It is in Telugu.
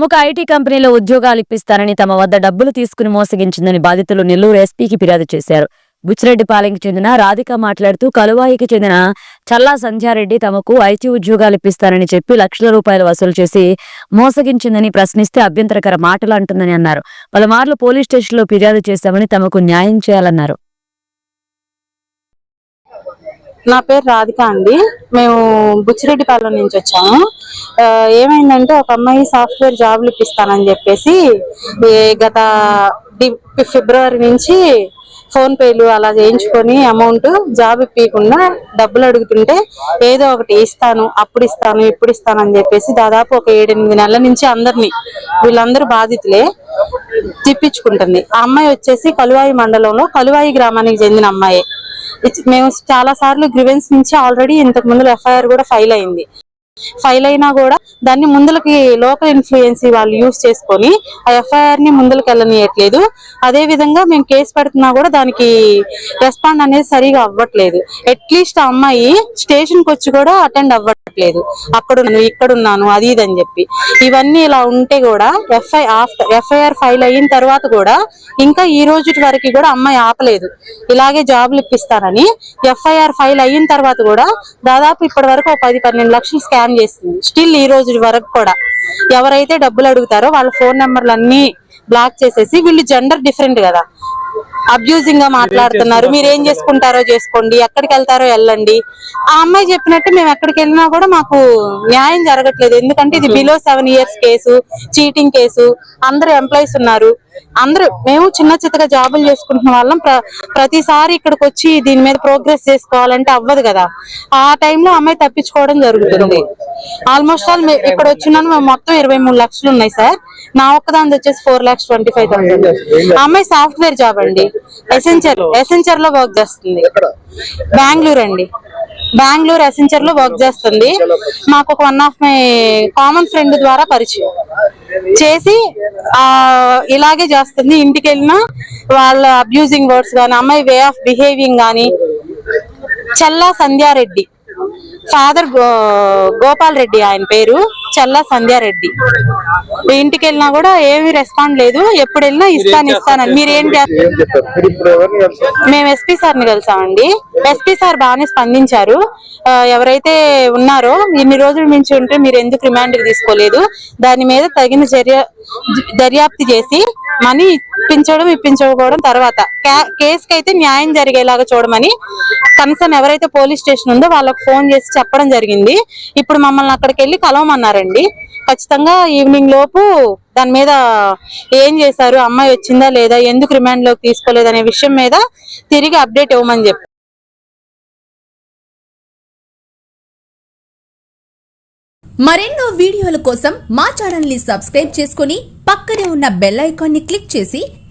ప్రముఖ ఐటీ కంపెనీలో ఉద్యోగాలు ఇప్పిస్తానని తమ వద్ద డబ్బులు తీసుకుని మోసగించిందని బాధితులు నెల్లూరు ఎస్పీకి ఫిర్యాదు చేశారు. బుచ్చిరెడ్డిపాలెంకి చెందిన రాధిక మాట్లాడుతూ కలువాయికి చెందిన చల్లా సంధ్యారెడ్డి తమకు ఐటీ ఉద్యోగాలు ఇప్పిస్తారని చెప్పి లక్షల రూపాయలు వసూలు చేసి మోసగించిందని ప్రశ్నిస్తే అభ్యంతరకర మాటలు అంటుందని అన్నారు. పలుమార్లు పోలీస్ స్టేషన్లో ఫిర్యాదు చేశామని తమకు న్యాయం చేయాలన్నారు. నా పేరు రాధిక అండి. మేము బుచ్చిరెడ్డిపాలెం నుంచి వచ్చాము. ఏమైందంటే ఒక అమ్మాయి సాఫ్ట్వేర్ జాబ్లు ఇప్పిస్తానని చెప్పేసి గత ఫిబ్రవరి నుంచి ఫోన్ పేలు అలా చేయించుకొని అమౌంట్ జాబ్ ఇప్పకుండా డబ్బులు అడుగుతుంటే ఏదో ఒకటి ఇస్తాను అప్పుడు ఇస్తాను ఇప్పుడు ఇస్తాను అని చెప్పేసి దాదాపు ఒక ఏడెనిమిది నెలల నుంచి అందరినీ వీళ్ళందరూ బాధితులే తిప్పించుకుంటుంది ఆ అమ్మాయి వచ్చేసి కలువాయి మండలంలో కలువాయి గ్రామానికి చెందిన అమ్మాయి. మేము చాలా సార్లు గ్రివెన్స్ నుంచి ఆల్రెడీ ఇంతకు ముందు ఎఫ్ఐఆర్ కూడా ఫైల్ అయింది. ఫైల్ అయినా కూడా దాన్ని ముందులకి లోకల్ ఇన్ఫ్లుయెన్స్ వాళ్ళు యూస్ చేసుకొని ఆ ఎఫ్ఐఆర్ని ముందుకు వెళ్ళనియట్లేదు. అదే విధంగా మేము కేసు పెడుతున్నా కూడా దానికి రెస్పాండ్ అనేది సరిగా అవ్వట్లేదు. అట్లీస్ట్ ఆ అమ్మాయి స్టేషన్కి వచ్చి కూడా అటెండ్ అవ్వట్లేదు అక్కడ ఉన్నాను ఇక్కడ ఉన్నాను అది ఇది అని చెప్పి. ఇవన్నీ ఇలా ఉంటే కూడా ఎఫ్ఐ ఆఫ్టర్ ఎఫ్ఐఆర్ ఫైల్ అయిన తర్వాత కూడా ఇంకా ఈ రోజు వరకు కూడా అమ్మాయి ఆపలేదు. ఇలాగే జాబ్లు ఇప్పిస్తానని ఎఫ్ఐఆర్ ఫైల్ అయిన తర్వాత కూడా దాదాపు ఇప్పటి వరకు ఒక పది పన్నెండు లక్షలు స్కామ్ చేసింది. స్టిల్ ఈ రోజు వరకు కూడా ఎవరైతే డబ్బులు అడుగుతారో వాళ్ళ ఫోన్ నెంబర్లు అన్ని బ్లాక్ చేసేసి వీళ్ళు జెండర్ డిఫరెంట్ కదా. అబ్యూజింగ్గా మాట్లాడుతున్నారు. మీరు ఏం చేసుకుంటారో చేసుకోండి. ఎక్కడికి వెళ్తారో వెళ్ళండి. ఆ అమ్మాయి చెప్పినట్టు మేము ఎక్కడికి వెళ్ళినా కూడా మాకు న్యాయం జరగట్లేదు. ఎందుకంటే ఇది below seven years case cheating case. అందరూ ఎంప్లాయీస్ ఉన్నారు. అందరూ మేము చిన్న చిత్తగా జాబులు చేసుకుంటున్న వాళ్ళం. ప్ర- ప్రతిసారి ఇక్కడికి వచ్చి దీని మీద ప్రోగ్రెస్ చేసుకోవాలంటే అవ్వదు కదా. ఆ టైంలో అమ్మాయి తప్పించుకోవడం జరుగుతుంది. ఆల్మోస్ట్ ఆల్ ఇక్కడ వచ్చినాను మేము మొత్తం ఇరవై మూడు లక్షలు ఉన్నాయి సార్. నా ఒక్కదాని వచ్చేసి four lakhs twenty five thousand అమ్మాయి సాఫ్ట్వేర్ జాబ్ అండి ఎసెంచర్ ఎసెంచర్లో వర్క్ చేస్తుంది. బెంగళూరు అండి బెంగళూరు ఎసెంచర్లో వర్క్ చేస్తుంది. మాకు ఒక one of my common friend ద్వారా పరిచయం. చేసి ఆ ఇలాగే చేస్తుంది. ఇంటికి వెళ్ళినా వాళ్ళ అబ్యూజింగ్ వర్డ్స్ కానీ అమ్మాయి వే ఆఫ్ బిహేవింగ్ కానీ చల్లా సంధ్యారెడ్డి. ఫాదర్ గోపాల్ రెడ్డి ఆయన పేరు చల్లా సంధ్యారెడ్డి ఇంటికి వెళ్ళినా కూడా ఏమీ రెస్పాండ్ లేదు. ఎప్పుడు వెళ్ళినా ఇస్తాను ఇస్తానని మీరు ఏం మేము ఎస్పీ సార్ని కలిసామండి. ఎస్పీ సార్ బాగానే స్పందించారు. ఎవరైతే ఉన్నారో ఇన్ని రోజుల నుంచి ఉంటే మీరు ఎందుకు రిమాండ్ తీసుకోలేదు? దాని మీద తగిన చర్య దర్యాప్తు చేసి మనీ ఇప్పించడం ఇప్పించకపోవడం తర్వాత. కేసుకి అయితే న్యాయం జరిగేలాగా చూడమని కన్సర్న్ ఎవరైతే పోలీస్ స్టేషన్ ఉందో వాళ్ళకి ఫోన్ చేసి చెప్పడం జరిగింది. ఇప్పుడు మమ్మల్ని అక్కడికి వెళ్ళి కలవమన్నారండి. ఖచ్చితంగా ఈవినింగ్ లోపు దాని మీద ఏం చేశారు అమ్మాయి వచ్చిందా లేదా ఎందుకు రిమాండ్లోకి తీసుకోలేదు అనే విషయం మీద తిరిగి అప్డేట్ ఇవ్వమని చెప్పి మరెన్నో వీడియోల కోసం మా ఛానల్ని సబ్స్క్రైబ్ చేసుకుని పక్కనే ఉన్న బెల్ ఐకాన్ని క్లిక్ చేసి